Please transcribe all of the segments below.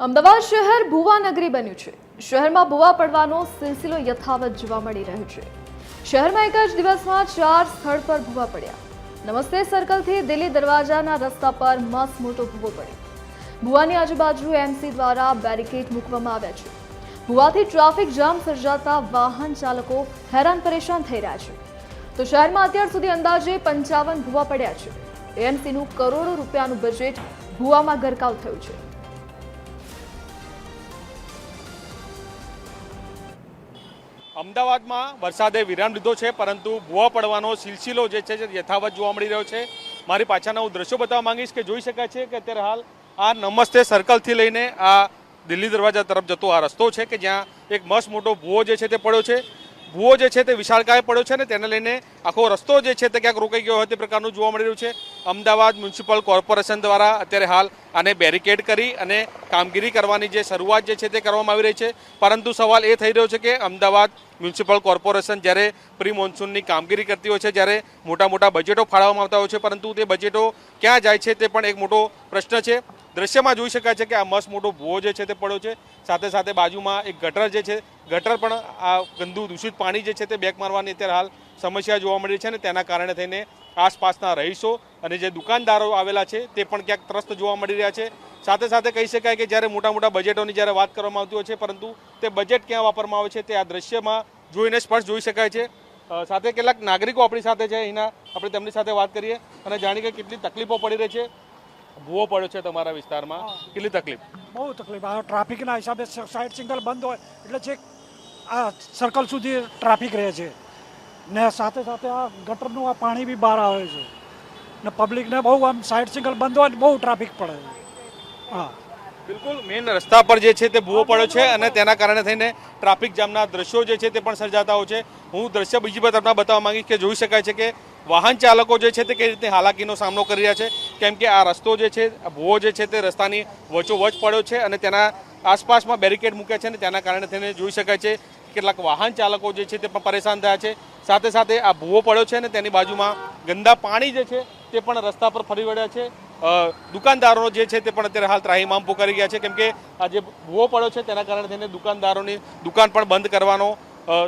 અમદાવાદ શહેર ભુવા નગરી બન્યું છે. શહેરમાં ભુવા પડવાનો સિલસિલો યથાવત જોવા મળી રહ્યો છે. શહેરમાં એક જ દિવસમાં ચાર સ્થળ પર ભુવા પડ્યા. નમસ્તે સર્કલથી દિલ્હી દરવાજાના રસ્તા પર મસ્ત મોટો ભૂવો પડ્યો. ભુવાની આજુબાજુ એમસી દ્વારા બેરિકેડ મૂકવામાં આવ્યા છે. ભુવાથી ટ્રાફિક જામ સર્જાતા વાહન ચાલકો હેરાન પરેશાન થઈ રહ્યા છે. તો શહેરમાં અત્યાર સુધી અંદાજે પંચાવન ભુવા પડ્યા છે. એએમસીનું કરોડો રૂપિયાનું બજેટ ભુવામાં ગરકાવ થયું છે. અમદાવાદમાં વરસાદે વિરામ લીધો છે, પરંતુ ભૂવા પડવાનો સિલસિલો જે છે, જે યથાવત જોવા મળી રહ્યો છે. મારી પાછળના હું દ્રશ્યો બતાવવા માંગીશ કે જોઈ શકાય છે કે અત્યારે હાલ આ નમસ્તે સર્કલથી લઈને આ દિલ્હી દરવાજા તરફ જતો આ રસ્તો છે કે જ્યાં એક મસ્ત મોટો ભૂવો જે છે તે પડ્યો છે. ભૂવો જે છે તે વિશાળકાય પડ્યો છે ને તેને લઈને આખો રસ્તો જે છે તે ક્યાંક રોકાઈ ગયો હોય તે પ્રકારનું જોવા મળી રહ્યું છે. અમદાવાદ મ્યુનિસિપલ કોર્પોરેશન દ્વારા અત્યારે હાલ આને બેરિકેડ કરી અને કામગીરી કરવાની જે શરૂઆત જે છે તે કરવામાં આવી રહી છે. પરંતુ સવાલ એ થઈ રહ્યો છે કે અમદાવાદ મ્યુનિસિપલ કોર્પોરેશન જ્યારે પ્રી મોન્સૂનની કામગીરી કરતી હોય છે, જ્યારે મોટા મોટા બજેટો ફાળવવામાં આવતા હોય છે, પરંતુ તે બજેટો ક્યાં જાય છે તે પણ એક મોટો પ્રશ્ન છે. દ્રશ્યમાં જોઈ શકાય છે કે આ મસ્ત મોટો ભૂવો જે છે તે પડ્યો છે. સાથે સાથે બાજુમાં એક ગટર જે છે, ગટર પણ આ ગંદુ દૂષિત પાણી જે છે તે બેક મારવાની અત્યારે હાલ સમસ્યા જોવા મળી છે અને તેના કારણે થઈને આસપાસના રહીશો અને જે દુકાનદારો આવેલા છે તે પણ ક્યાંક ત્રસ્ત જોવા મળી રહ્યા છે. સાથે સાથે કહી શકાય કે જ્યારે મોટા મોટા બજેટોની જ્યારે વાત કરવામાં આવતી હોય છે, પરંતુ તે બજેટ ક્યાં વાપરવામાં આવે છે તે આ દ્રશ્યમાં જોઈને સ્પષ્ટ જોઈ શકાય છે. સાથે કેટલાક નાગરિકો આપણી સાથે છે, અહીંના આપણે તેમની સાથે વાત કરીએ અને જાણીએ કે કેટલી તકલીફો પડી રહી છે. ભૂવો પડ્યો છે તમારા વિસ્તારમાં. કેટલી તકલીફ? બહુ તકલીફ. આ ટ્રાફિકના હિસાબે સાઈડ સિગ્નલ બંધ હોય એટલે છેક આ સર્કલ સુધી ટ્રાફિક રહે છે. ને સાથે સાથે આ ગટરનું આ પાણી બી બહાર આવે છે. ને પબ્લિકને બહુ આમ સાઈડ સિગ્નલ બંધ હોય ને બહુ ટ્રાફિક પડે છે. હા. બિલકુલ. મેઇન રસ્તા પર જે છે તે ભૂવો પડ્યો છે અને તેના કારણે થઈને ટ્રાફિક જામના દ્રશ્યો જે છે તે પણ સર્જાતા હોય છે. હું દ્રશ્ય બીજી બાજુ તમને બતાવવા માંગીશ કે જોઈ શકાય છે કે વાહન ચાલકો જે છે તે કઈ રીતે હાલાકીનો સામનો કરી રહ્યા છે. કેમ કે આ રસ્તો જે છે ભૂવો જે છે તે રસ્તાની વચોવચ પડ્યો છે અને તેના આસપાસમાં બેરિકેડ મૂક્યા છે અને તેના કારણે થઈને જોઈ શકાય છે કેટલાક વાહન ચાલકો જે છે તે પણ પરેશાન થયા છે. સાથે સાથે આ ભૂવો પડ્યો છે અને તેની બાજુમાં ગંદા પાણી જે છે તે પણ રસ્તા પર ફરી વળ્યા છે. દુકાનદારો જે છે તે પણ અત્યારે હાલ ત્રાહીમામ પોકારી ગયા છે. કેમ કે આ જે ભૂવો પડ્યો છે તેના કારણે થઈને દુકાનદારોની દુકાન પણ બંધ કરવાનો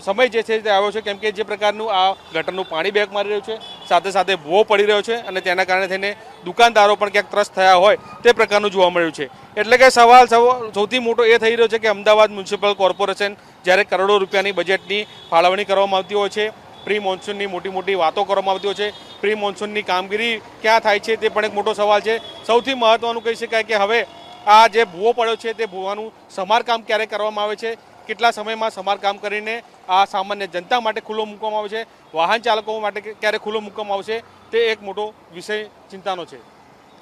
સમય જે છે તે આવ્યો છે. કેમ કે જે પ્રકારનું આ ગટરનું પાણી બેક મારી રહ્યું છે. સાથે સાથે ભૂવો પડી રહ્યો છે અને તેના કારણે થઈને દુકાનદારો પણ ક્યાંક ત્રસ્ત થયા હોય તે પ્રકારનું જોવા મળ્યું છે. એટલે કે સવાલ સવ- સૌથી મોટો એ થઈ રહ્યો છે કે અમદાવાદ મ્યુનિસિપલ કોર્પોરેશન જ્યારે કરોડો રૂપિયાની બજેટની ફાળવણી કરવામાં આવતી હોય છે પ્રી મોન્સૂનની મોટી મોટી વાતો કરવામાં આવતી હોય છે પ્રી મોન્સૂનની કામગીરી ક્યાં થાય છે તે પણ એક મોટો સવાલ છે. સૌથી મહત્વનું કહી શકાય કે હવે આ જે ભૂવો પડ્યો છે તે ભૂવાનું સમારકામ ક્યારે કરવામાં આવે છે? કેટલા સમયમાં સમારકામ કરીને આ સામાન્ય જનતા માટે ખુલ્લો મૂકવામાં આવે છે? વાહન ચાલકો માટે ક્યારે ખુલ્લો મૂકવામાં આવશે? તે એક મોટો વિષય ચિંતાનો છે.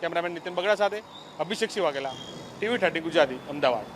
કેમેરામેન નીતિન બગડા સાથે અભિષેક વાઘેલા ટીવી થર્ટી ગુજરાતી, અમદાવાદ.